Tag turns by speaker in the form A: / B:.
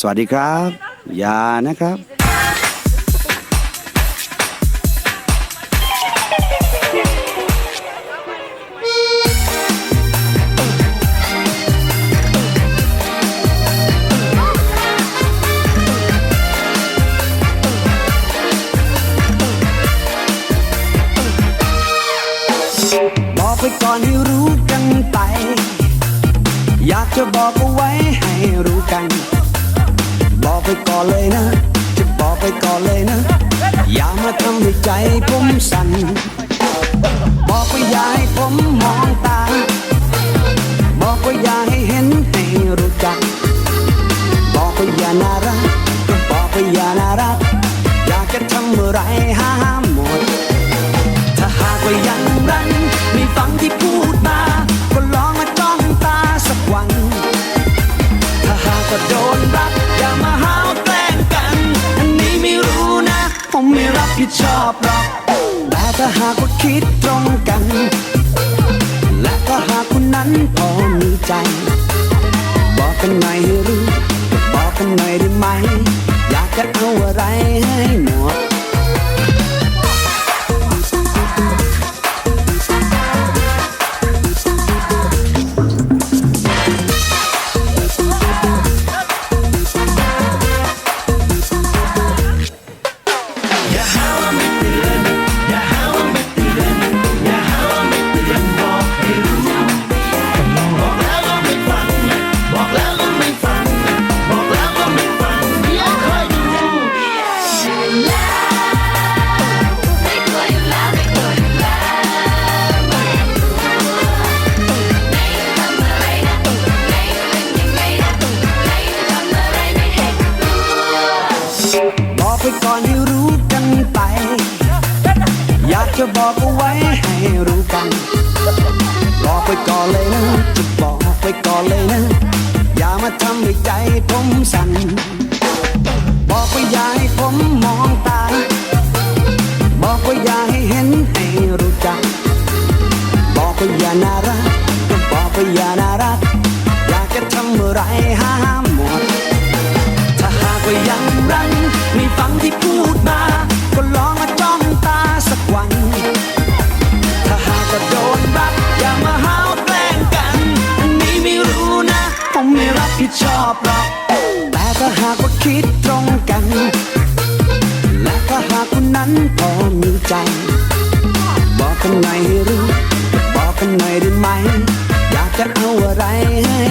A: สวัสดีครับยานะครับ บอกไปก่อนให้รู้กันไป อยากจะบอกเอาไว้ให้ อกไปก่อนเลยนะ จะบอกไปก่อนเลยนะ อย่ามาทำให้ใจผมสั่น บอกว่าอย่าให้ผมมองตา บอกว่าอย่าให้เห็นให้รู้จัก บอกว่าอย่าน่ารักก็บอกว่าอย่าน่ารัก อยากจะทำอะไรห้ามหมด ถ้าหากว่ายังรันไม่ฟังที่พูด ผมไม่รับผิดชอบหรอกแต่ถ้าหากว่าคิดตรงกัน และถ้าหากคุณนั้นพอมีใจ กไปก่อนให้รู้กันไป อยากจะบอกเอาไว้ให้รู้กัน บอกไปก่อนเลยนะ จะบอกไปก่อนเลยนะ อย่ามาทำให้ใจผมสั่น บอกว่าอย่าให้ผมมองตา บอกว่าอย่าให้เห็นให้รู้จัก บอกว่าอย่าน่ารักก็บอกว่าอย่าน่ารัก อยากจะทำอะไรห้าม ผิดชอบหรอก แต่ถ้าหากว่าคิดตรงกัน และถ้าหากคนนั้นพอมีใจ บอกกันหน่อยให้รู้ บอกกันหน่อยได้ไหม อยากจะเอาอะไรให้